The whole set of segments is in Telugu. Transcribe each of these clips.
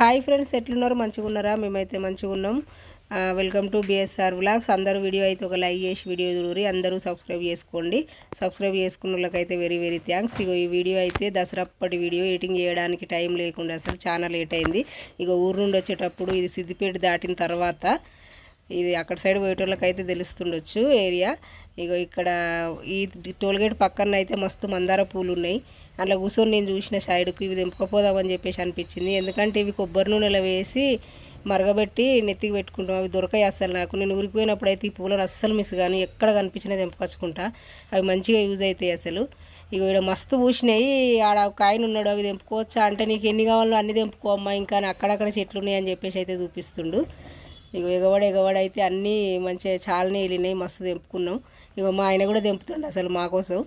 హాయ్ ఫ్రెండ్స్ ఎట్లున్నారు? మంచిగా ఉన్నారా మేమైతే మంచిగా ఉన్నాం వెల్కమ్ టు బిఎస్ఆర్ వ్లాగ్స్ అందరూ వీడియో అయితే ఒక లైక్ చేసి వీడియో చూడరి అందరూ సబ్స్క్రైబ్ చేసుకోండి. సబ్స్క్రైబ్ చేసుకున్న వాళ్ళకైతే వెరీ వెరీ థ్యాంక్స్. ఇగో ఈ వీడియో అయితే దసరాప్పటి వీడియో. ఎడిటింగ్ చేయడానికి టైం లేకుండా అసలు చాలా లేట్ అయింది. ఇక ఊరు నుండి వచ్చేటప్పుడు ఇది సిద్దిపేట దాటిన తర్వాత ఇది అక్కడ సైడ్ పోయేటోళ్ళకి అయితే తెలుస్తుండొచ్చు ఏరియా. ఇగో ఇక్కడ ఈ టోల్గేట్ పక్కన అయితే మస్తు మందార పూలు ఉన్నాయి అట్లా కూర్చొని నేను చూసిన సైడ్కి ఇవి దింపకపోదామని చెప్పేసి అనిపించింది. ఎందుకంటే ఇవి కొబ్బరి నూనెలో వేసి మరగబెట్టి నెత్తికి పెట్టుకుంటాం. అవి దొరకాయి అస్సలు నాకు. నేను ఊరికిపోయినప్పుడు అయితే ఈ పూలను అస్సలు మిస్ కాను. ఎక్కడ కనిపించినా తెంపుకొచ్చుకుంటా. అవి మంచిగా యూజ్ అవుతాయి అసలు. ఇక ఇక్కడ మస్తు పూసినాయి. ఆడ ఒక ఆయన ఉన్నాడు అవి తెంపుకోవచ్చా అంటే నీకు ఎన్ని కావాలో అన్ని తెంపుకోమ్మా ఇంకా అక్కడక్కడ చెట్లు ఉన్నాయి అని చెప్పేసి అయితే చూపిస్తుండు. ఇక ఎగవాడు ఎగవాడు అయితే అన్నీ మంచిగా చాలానే వెళ్ళినాయి మస్తు తెంపుకున్నాం. ఇక మా ఆయన కూడా తెంపుతుండు అసలు మా కోసం.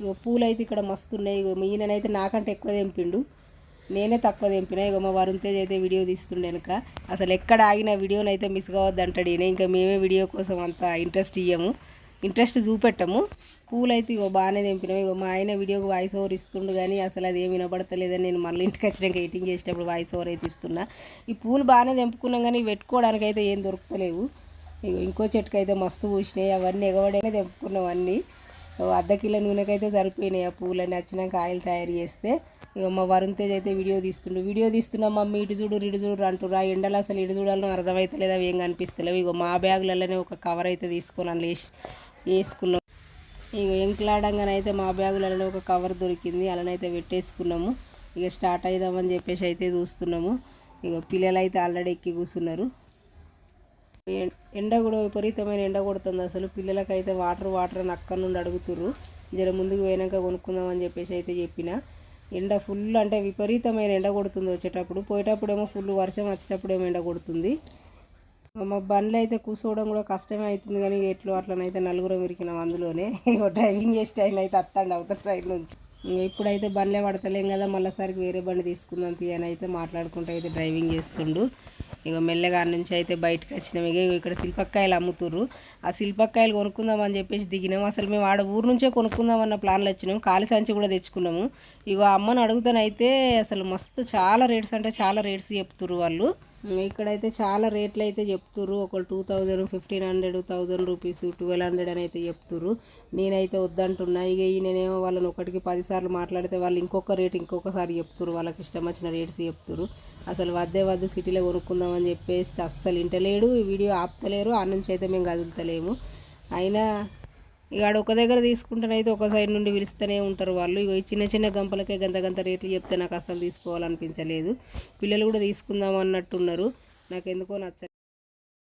ఇక పూలు అయితే ఇక్కడ మస్తు ఉన్నాయి ఇక మీ ఈయననైతే నాకంటే ఎక్కువ తెంపిండు. నేనే తక్కువ తెంపిన ఇక మా వరుణ్ తేజ్ అయితే వీడియో తీస్తుండే కనుక అసలు ఎక్కడ ఆగిన వీడియోని అయితే మిస్ కావద్దు అంటాడు ఇంకా మేమే వీడియో కోసం అంత ఇంట్రెస్ట్ ఇయ్యము. ఇంట్రెస్ట్ చూపెట్టము. పూలైతే ఇగో బాగానే తెంపినాం. ఇగో మా ఆయన వీడియోకి వాయిస్ ఓవర్ ఇస్తుండు కానీ అసలు అది ఏమి వినబడతలేదని నేను మళ్ళీ ఇంటికి వచ్చినాక ఎడిటింగ్ చేసేటప్పుడు వాయిస్ ఓవర్ అయితే ఇస్తున్నా. ఈ పూలు బాగానే తెంపుకున్నాం కానీ పెట్టుకోవడానికి అయితే ఏం దొరుకుతలేవు. ఇగో ఇంకో చెట్టుకు అయితే మస్తు పూసినాయి. అవన్నీ ఎగబడైనా తెంపుకున్నాం అన్నీ. అర్ధ కిలో నూనెకైతే సరిపోయినాయి ఆ పూలన్నీ. వచ్చినాక ఆయిల్ తయారు చేస్తే ఇక మా వరుణ్ తేజ్ అయితే వీడియో తీస్తుండు. వీడియో తీస్తున్నాం మమ్మీ ఇటు చూడు ఇటు చూడు అంటురా ఆ ఎండలు అసలు ఇటు చూడాలని అర్థమవుతలేదు అవి ఏం కనిపిస్తలేవు. ఇగో మా బ్యాగులలోనే ఒక కవర్ అయితే తీసుకొని అందులో వేసుకున్నాం. ఇక వెంకలాడంగానైతే మా బ్యాగులలో ఒక కవర్ దొరికింది. అలానైతే పెట్టేసుకున్నాము. ఇక స్టార్ట్ అవుదామని చెప్పేసి అయితే చూస్తున్నాము. ఇక పిల్లలు అయితే ఆల్రెడీ ఎక్కి కూర్చున్నారు. ఎండ కూడా విపరీతమైన ఎండ కొడుతుంది అసలు. పిల్లలకైతే వాటర్ వాటర్ అని అక్కడ నుండి అడుగుతుర్రు. జర ముందుకు పోయినాక కొనుక్కుందామని చెప్పేసి అయితే చెప్పిన. ఎండ ఫుల్ అంటే విపరీతమైన ఎండ కొడుతుంది వచ్చేటప్పుడు. పోయేటప్పుడేమో ఫుల్ వర్షం వచ్చేటప్పుడేమో ఎండ కొడుతుంది. మా బండ్లు అయితే కూర్చోవడం కూడా కష్టమే అవుతుంది కానీ ఎట్లు ఎట్లో అట్లనైతే నలుగురం ఇరికినాం అందులోనే. ఇగో డ్రైవింగ్ చేసే టైం అయితే అత్తండి అవతల సైడ్ నుంచి. ఇంక ఇప్పుడైతే బండ్లే పడతలేం కదా మళ్ళీసారికి వేరే బండి తీసుకుందాం తీయని అయితే మాట్లాడుకుంటూ అయితే డ్రైవింగ్ చేస్తుండు. ఇక మెల్లగా నుంచి అయితే బయటకు వచ్చినాం. ఇక ఇక్కడ శిల్పక్కాయలు అమ్ముతుర్రు. ఆ శిల్పక్కాయలు కొనుక్కుందామని చెప్పేసి దిగినాం. అసలు మేము ఆడ ఊరు నుంచే కొనుక్కుందాం అన్న ప్లాన్లో వచ్చినాం. కాలి సంచి కూడా తెచ్చుకున్నాము. ఇక అమ్మని అడుగుతానైతే అసలు మస్తు చాలా రేట్స్ అంటే చాలా రేట్స్ చెప్తుర్రు వాళ్ళు. ఇక్కడైతే చాలా రేట్లు అయితే చెప్తుర్రు. ఒకళ్ళు two thousand fifteen hundred thousand rupees twelve hundred అని అయితే చెప్తుర్రు. నేనైతే వద్దంటున్నా. ఇక ఈ నేనేమో వాళ్ళని ఒకటికి పదిసార్లు మాట్లాడితే వాళ్ళు ఇంకొక రేట్ ఇంకొకసారి చెప్తుర్రు. వాళ్ళకి ఇష్టం వచ్చిన రేట్స్ చెప్తుర్రు. అసలు వద్దే వద్దు సిటీలో కొనుక్కుందామని చెప్పేసి అస్సలు ఇంటలేడు. ఈ వీడియో ఆపుతలేరు. ఆ నుంచి అయితే మేము కదులుతలేము. అయినా ఇక ఆడ ఒక దగ్గర తీసుకుంటేనైతే ఒక సైడ్ నుండి పిలుస్తూనే ఉంటారు వాళ్ళు. ఇక చిన్న చిన్న గంపలకే గంత గంత రేట్లు చెప్తే నాకు అసలు తీసుకోవాలనిపించలేదు. పిల్లలు కూడా తీసుకుందాం అన్నట్టున్నారు. నాకు ఎందుకో నచ్చ